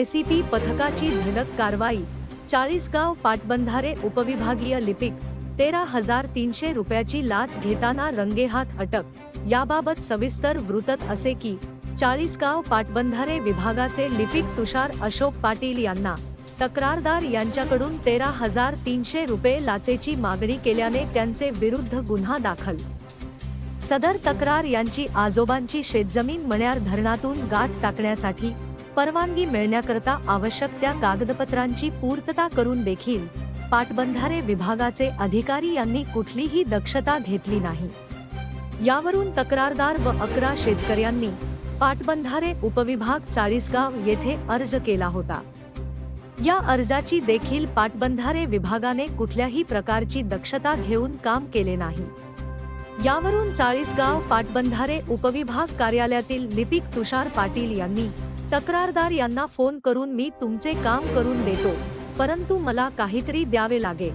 ACP पथकाची धडक कारवाई चाळीसगाव पाटबंधारे उपविभागीय लिपिक तेरा हजार तीनशे रुपयाची लाच घेताना रंगेहात अटक याबाबत सविस्तर वृत्त असे की चाळीसगाव पाटबंधारे विभागाचे लिपिक तुषार अशोक पाटील यांना तक्रारदार यांच्याकडून तेरा हजार तीनशे रुपये लाचेची मागणी केल्याने त्यांचे विरुद्ध गुन्हा दाखल. सदर तक्रार यांची आजोबांची शेतजमीन मण्यार धरणातून गाठ टाकण्यासाठी परवानगी मिळण्याकरता आवश्यक त्या कागदपत्रांची पूर्तता करून देखील पाटबंधारे विभागाचे अधिकारी यांनी कुठलीही दक्षता घेतली नाही. यावरून तक्रारदार व अकरा शेतकऱ्यांनी पाटबंधारे उपविभाग चाळीसगाव येथे अर्ज केला होता. या अर्जाची देखील पाटबंधारे विभागाने कुठल्याही प्रकारची दक्षता घेऊन काम केले नाही. यावरून चाळीसगाव पाटबंधारे उपविभाग कार्यालयातील लिपिक तुषार पाटील यांनी तक्रारदार यांना फोन करून मी तुमचे काम करून देतो परंतु मला काहीतरी द्यावे लागेल.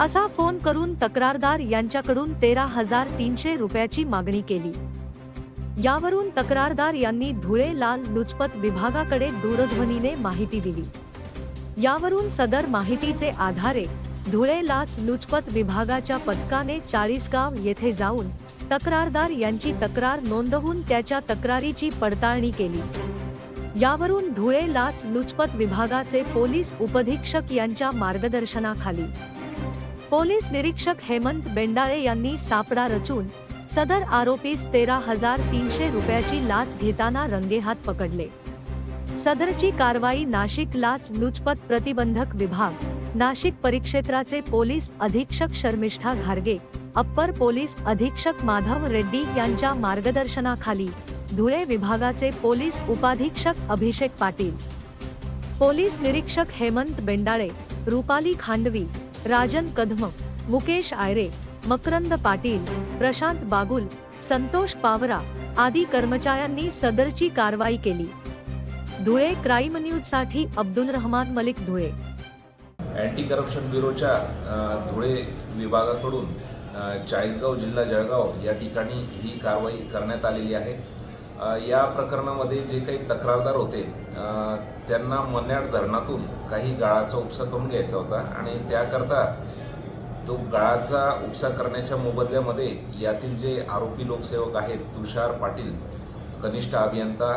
असा फोन करून तक्रारदार यांच्याकडून तेरा हजार तीनशे रुपयाची मागणी केली. यावरून तक्रारदार यांनी धुळे लाल लुचपत विभागाकडे दूरध्वनीने माहिती दिली. यावरून सदर माहितीचे आधारे धुळे लाच लुचपत विभागाच्या पथकाने चाळीसगाव येथे जाऊन तक्रारदार यांची तक्रार नोंदवून त्याच्या तक्रारीची पडताळणी केली. यावरून धुळे लाच लुचपत विभागाचे पोलीस उपधीक्षक यांच्या मार्गदर्शनाखाली. पोलीस निरीक्षक हेमंत बेंडाळे यांनी सापडा रचून सदर आरोपीस तेरा हजार तीनशे रुपयाची लाच घेताना रंगेहात पकडले. सदरची कारवाई नाशिक लाच लुचपत प्रतिबंधक विभाग नाशिक परिक्षेत्राचे पोलीस अधीक्षक शर्मिष्ठा घारगे अप्पर पोलीस अधीक्षक माधव रेड्डी यांच्या मार्गदर्शनाखाली धुळे विभागाचे पोलीस उपाधीक्षक अभिषेक पाटील. पोलीस निरीक्षक हेमंत बेंडाळे रुपाली खांडवी राजन कदम मुकेश आयरे मकरंद पाटील प्रशांत बागुल संतोष पावरा आदी कर्मचाऱ्यांनी सदरची कारवाई केली. धुळे क्राईम न्यूजसाठी अब्दुल रहमान मलिक धुळे. अँटी करप्शन ब्युरोच्या धुळे विभागाकडून चाळीसगाव जिल्हा जळगाव या ठिकाणी ही कारवाई करण्यात आलेली आहे. या प्रकरणामध्ये जे काही तक्रारदार होते त्यांना मन्याड धरणातून काही गाळाचा उपसा करून घ्यायचा होता आणि त्याकरता तो गाळाचा उपसा करण्याच्या मोबदल्यामध्ये यातील जे आरोपी लोकसेवक आहेत तुषार पाटील कनिष्ठ अभियंता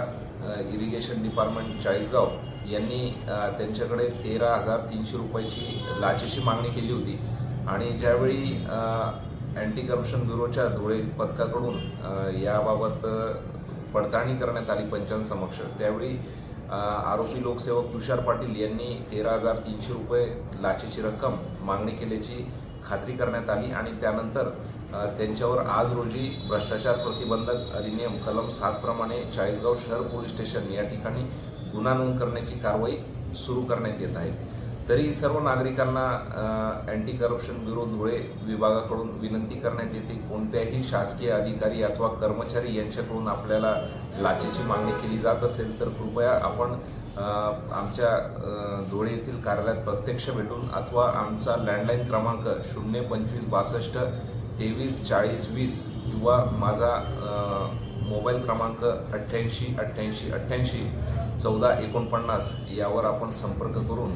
इरिगेशन डिपार्टमेंट चाळीसगाव यांनी त्यांच्याकडे तेरा हजार तीनशे रुपयाची लाचेची मागणी केली होती. आणि ज्यावेळी अँटी करप्शन ब्युरोच्या धुळे पथकाकडून याबाबत पडताळणी करण्यात आली पंचांसमक्ष. त्यावेळी आरोपी लोकसेवक तुषार पाटील यांनी तेरा हजार तीनशे रुपये लाचेची रक्कम मागणी केल्याची खात्री करण्यात आली आणि त्यानंतर त्यांच्यावर आज रोजी भ्रष्टाचार प्रतिबंधक अधिनियम कलम सातप्रमाणे चाळीसगाव शहर पोलीस स्टेशन या ठिकाणी गुन्हा नोंद करण्याची कारवाई सुरू करण्यात येत आहे. तरी सर्व नागरिकांना अँटी करप्शन ब्युरो धुळे विभागाकडून विनंती करण्यात येते. कोणत्याही शासकीय अधिकारी अथवा कर्मचारी यांच्याकडून आपल्याला लाचेची मागणी केली जात असेल तर कृपया आपण आमच्या धुळे येथील कार्यालयात प्रत्यक्ष भेटून अथवा आमचा लँडलाईन क्रमांक शून्य पंचवीस बासष्ट तेवीस चाळीस वीस किंवा माझा मोबाईल क्रमांक अठ्ठ्याऐंशी अठ्ठ्याऐंशी अठ्ठ्याऐंशी चौदा एकोणपन्नास यावर आपण संपर्क करून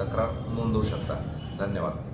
तक्रार नोंदवू शकता. धन्यवाद.